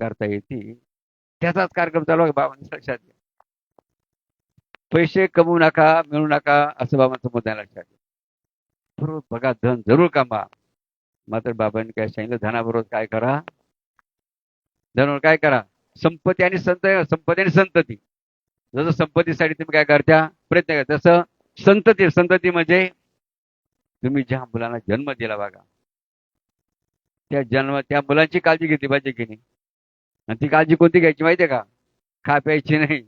करता येतील त्याचाच कार्यक्रम चालू आहे बाबांनी लक्षात घ्या. पैसे कमवू नका मिळू नका असं बाबांचं मुद्दा लक्षात घ्या. बरोबर बघा धन जरूर कमा मात्र बाबांनी काय सांगितलं? धनाबरोबर काय करा? धनावर काय करा? संपत्ती आणि संत संपत्ती आणि संतती. जसं संपत्तीसाठी तुम्ही काय करता? प्रयत्न करा. तसं संतती संतती म्हणजे तुम्ही ज्या मुलांना जन्म दिला बघा. त्या जन्म त्या मुलांची काळजी घेतली पाहिजे की नाही? आणि ती काळजी कोणती घ्यायची माहितीये का? खा प्यायची नाही.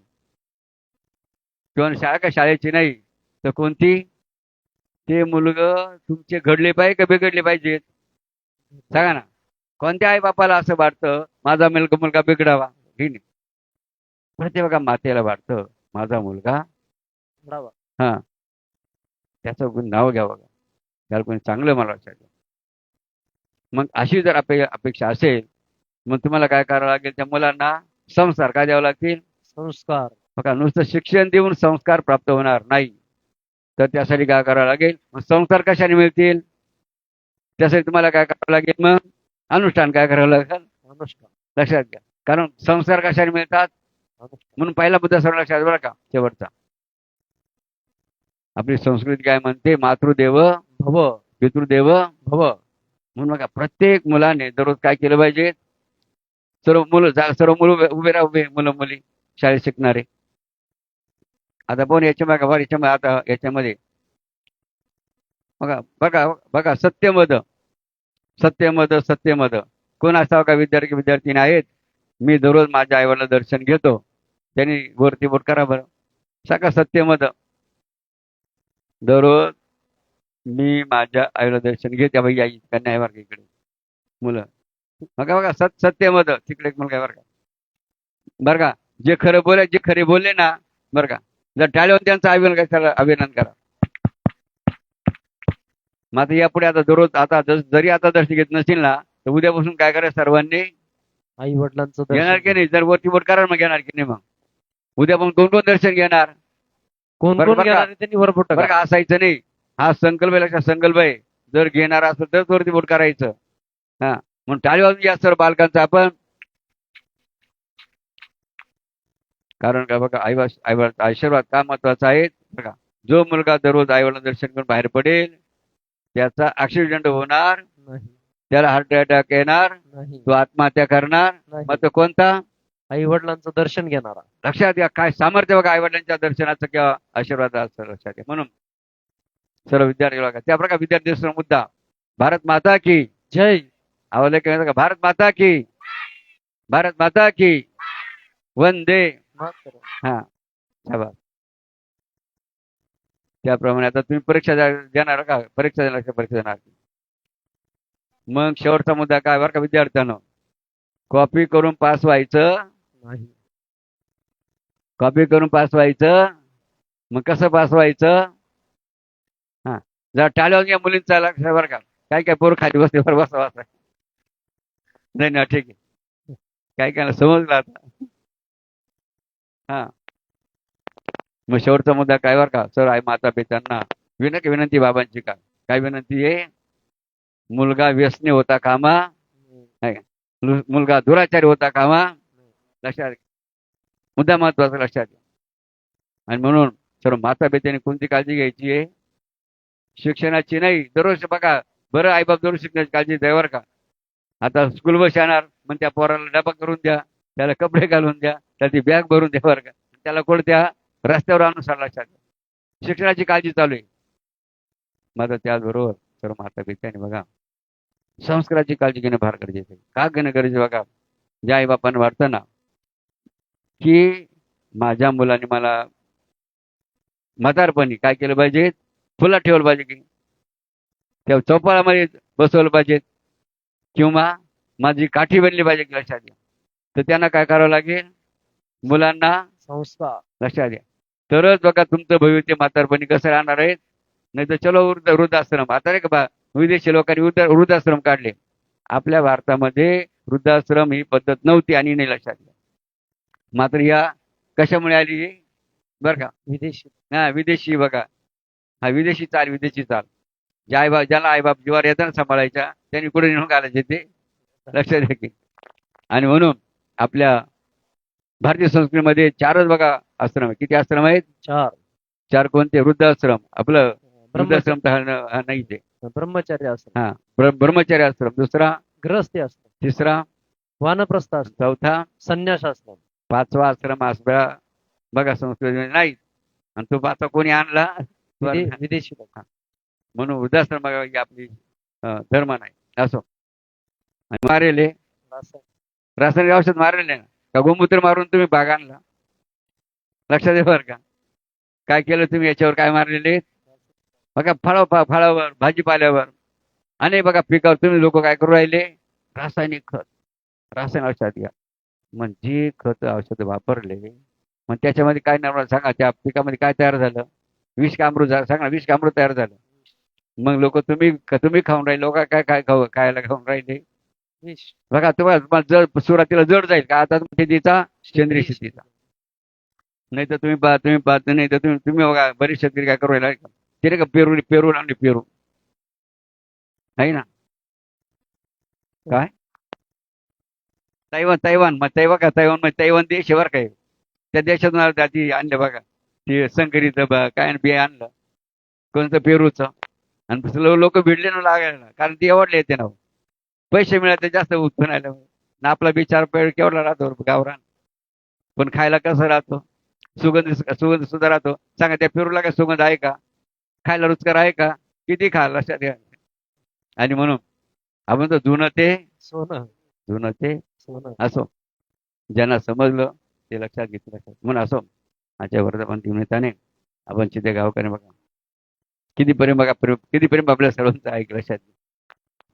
किंवा शाळा का शाळेची नाही? तर कोणती? ते मुलग तुमचे घडले पाहिजे का बिघडले पाहिजेत सांगा ना. कोणत्या आई बापाला असं वाटतं माझा मुलगा मुलगा बिघडावा? हे नाही. प्रत्येक बघा मातेला वाटतं माझा मुलगा. हा. त्याचं नाव घ्या बघा. त्याला कोणी चांगलं मला घ्या. मग अशी जर अपे अपेक्षा असेल मग तुम्हाला काय करावं लागेल? त्या मुलांना संस्कार काय द्यावं लागतील? संस्कार. बघा नुसतं शिक्षण देऊन संस्कार प्राप्त होणार नाही. तर त्यासाठी काय करावं लागेल? मग संस्कार कशाने मिळतील? त्यासाठी तुम्हाला काय करावं लागेल मग? अनुष्ठान काय करावं लागेल? अनुष्ठान. लक्षात घ्या. कारण संस्कार कशाने मिळतात? म्हणून पहिला मुद्दा सर्व लक्षात बरं का शेवटचा. आपली संस्कृती काय म्हणते? मातृदेव भव. पितृदेव. भव. म्हणून बघा प्रत्येक मुलाने दररोज काय केलं पाहिजे? सर्व मुलं सर्व मुलं उभे- राहा उभे मुलं मुली. शाळेत शिकणारे. आता पण याच्या मागे याच्या आता याच्यामध्ये. बघा बघा बघा सत्यमध. सत्यमध सत्यमध. कोण असावं का विद्यार्थी विद्यार्थीनी आहेत मी दररोज माझ्या आईवाला दर्शन घेतो. त्यांनी वरती बोट करा बरं. सांगा सत्यमध. दररोज मी माझ्या आईला दर्शन घेते. बाई आई कन्या आहे बरं इकडे? मुलं. बघा बघा सत सत्यमद तिकडे एक मुलगा बरं का. बरं का जे खरं बोले जे खरे बोलले ना बरं का. जर टाळ्यावर त्यांचा अभिनंदन करा अभिनंदन करा. मात्र यापुढे आता दररोज आता जरी आता दर्शन घेत नसेल ना तर उद्यापासून काय करायचं सर्वांनी? आई वडिलांचं घेणार की नाही? जर वरती बोट करा मग घेणार की नाही मग? उद्या पण कोण कोण दर्शन घेणार. कोण? घेणार त्यांनी वर असायचं नाही. हा संकल्प लक्षात संकल्प आहे. जर घेणार असेल तर वरती बोट करायचं. हा. म्हणून टाळी वाजून घ्या बालकांचा आपण. कारण का बघा आई आई आशीर्वाद का महत्त्वाचा आहे? बघा जो मुलगा दररोज आईवडिला दर्शन करून बाहेर पडेल त्याचा ऍक्सिडेंट होणार त्याला हार्ट अटॅक येणार तो आत्महत्या करणार. मग तो कोणता? आई वडिलांचं दर्शन घेणारा. लक्षात घ्या काय सामर्थ्य बघा आईवडिलांच्या दर्शनाचं किंवा आशीर्वादाचं लक्षात घ्या. म्हणून सर्व विद्यार्थी त्या प्रकार विद्यार्थी मुद्दा. भारत माता की जय. का? भारत माता की भारत माता की वंदे. हा. त्याप्रमाणे आता तुम्ही परीक्षा देणार का? परीक्षा देणार का? परीक्षा देणार. मग शेवटचा मुद्दा काय बरं का विद्यार्थ्यांनो? कॉपी करून पास व्हायचं? नाही. कॉपी करून पास व्हायचं? मग कसं पास व्हायचं? हा. जरा टाळ्यावर या मुलींचा लक्ष बरं का. काय काय पोरं खाली बसते बरं बसा बसा. नाही ना ठीक आहे. काय काय समजलं आता. हा. मग शेवटचा मुद्दा काय बरं का? सर आई माता पित्यांना विनक विनंती बाबांची का? काय विनंती आहे? मुलगा व्यसनी होता कामा? मुलगा दुराचारी होता कामा? लक्षात मुद्दा महत्त्वाचा लक्षात आणि म्हणून सर्व माता पित्याने कोणती काळजी घ्यायची आहे? शिक्षणाची नाही. दररोज बघा बरं आईबाप दररोज शिकण्याची काळजी द्यावर का? आता स्कूल बस येणार मग त्या पोराला डबा करून द्या त्याला कपडे घालून द्या त्याची ती बॅग भरून द्या बरं का. त्याला कोण त्या रस्त्यावर आणून सर लक्षात शिक्षणाची काळजी चालू आहे. मात्र त्याचबरोबर तर माता पित्याने बघा. संस्काराची काळजी घेणं फार गरजेचं आहे. का घेणं गरजेचं बघा? ज्या आईबापांना वाटतं ना की माझ्या मुलाने मला म्हातारपणी काय केलं पाहिजे? फुला ठेवलं पाहिजे की? त्या चौपाळामध्ये बसवलं पाहिजे. किंवा माझी काठी बनली पाहिजे की लक्षात घ्या तर त्यांना काय करावं लागेल? मुलांना संस्कार लक्षात घ्या तरच बघा तुमचं भविष्य म्हातारपणी कसं राहणार आहे. नाही तर चलो वृद्ध वृद्धाश्रम. आता नाही का बा विदेशी लोकांनी वृद्ध वृद्धाश्रम काढले. आपल्या भारतामध्ये वृद्धाश्रम ही पद्धत नव्हती आणि नाही लक्षात घ्या मात्र या कशामुळे आली? बरं का. विदेशी. हा विदेशी बघा. हा विदेशी चाल विदेशी चाल. ज्या आईबाप ज्याला आईबाप जीवावर येतात सांभाळायच्या त्यांनी कुठे नेऊन घालायचे ते? लक्षात घ्या की. आणि म्हणून आपल्या भारतीय संस्कृतीमध्ये चारच बघा आश्रम आहे किती आश्रम आहेत? चार. चार कोणते? वृद्धाश्रम. आपलं वृद्धाश्रम तर हा- हा नाहीच आहे ब्रह्मचर्य हा ब्र- ब्रह्मचर्य आश्रम. दुसरा? ग्रहस्थी असतं तिसरा? वानप्रस्थ असतं चौथा? संन्यास असतं पाचवा आश्रम आसरा बघा संस्कृती नाही. आणि तो पाचवा कोणी आणला? तो विदे- आणला. विदेशी म्हणून वृद्धाश्रम ही आपली धर्म नाही असो. आणि मारेले रासायनिक औषध मारलेले ना का गोमूत्र मारून तुम्ही बाग आणला? लक्षात आहे बरं का? काय केलं तुम्ही? याच्यावर काय मारलेले? बघा फळ फळावर भाजीपाल्यावर. आणि बघा पिकावर तुम्ही लोक काय करू राहिले? रासायनिक खत. रासायनिक औषध घ्या. मग जे खत औषध वापरले मग त्याच्यामध्ये काय निर्माण सांगा? त्या पिकामध्ये काय तयार झालं? विष कामरू सांगा विष कामरू तयार झालं. मग लोक तुम्ही तुम्ही खाऊन राहिले? लोक काय काय खाऊ खायला खाऊन राहिले. बघा तुम्हाला जड सुरुवातीला जड जाईल का? आता शेतीचा सेंद्रिय शेतीचा. नाही तर तुम्ही पहा तुम्ही पाहत नाही तर तुम्ही तुम्ही बघा बरेच शेतकरी काय करू राहिले? ते नाही का पेरू पेरू लावले पेरू. आहे ना? काय? तैवान तैवान मग तैवा का तैवान मग तैवान देश बरं काय त्या देशातून आणले बघा. ते संकरित ब- काय बी आणलं. कोणतं पेरूचं? आणि लोक भिडले ना लागायला. कारण ती आवडले येते ना. पैसे मिळाले जास्त उत्पन्न आलं ना आपला बिचार पेड केवढा राहतो गावरान? पण खायला कसं राहतो? सुगंध सुगंध सुद्धा राहतो. सांगा त्या पेरूला काय सुगंध आहे का? खायला रुचकर आहे का? किती खा लक्षात घ्या आणि म्हणून आपण तर जुनं ते सोनं. जुनं ते सोनं. असो. ज्यांना समजलं ते लक्षात घेतलं. म्हणून असो. आजच्या वर्धापन निमित्ताने आपण चिते गावकरी बघा. किती प्रेम बघा प्रेम किती प्रेम आपल्या सर्वांचं आहे लक्षात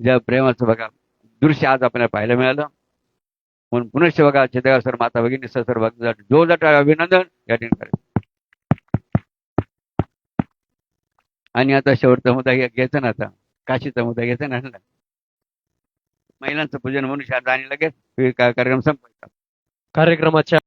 ज्या प्रेमाचं बघा दृश्य आज आपल्याला पाहायला मिळालं. म्हणून पुनश्च बघा चितेगाव सर माता भगिनी सर सर जोरदार अभिनंदन. या ठिकाणी आणि आता शेवटचा मुद्दा घ्यायचं घ्यायचा ना आता. काशीचा मुद्दा घ्यायचा ना महिलांचं पूजन म्हणून शारदा आणि लगेच कार्यक्रम संपवायचा. कार्यक्रमाच्या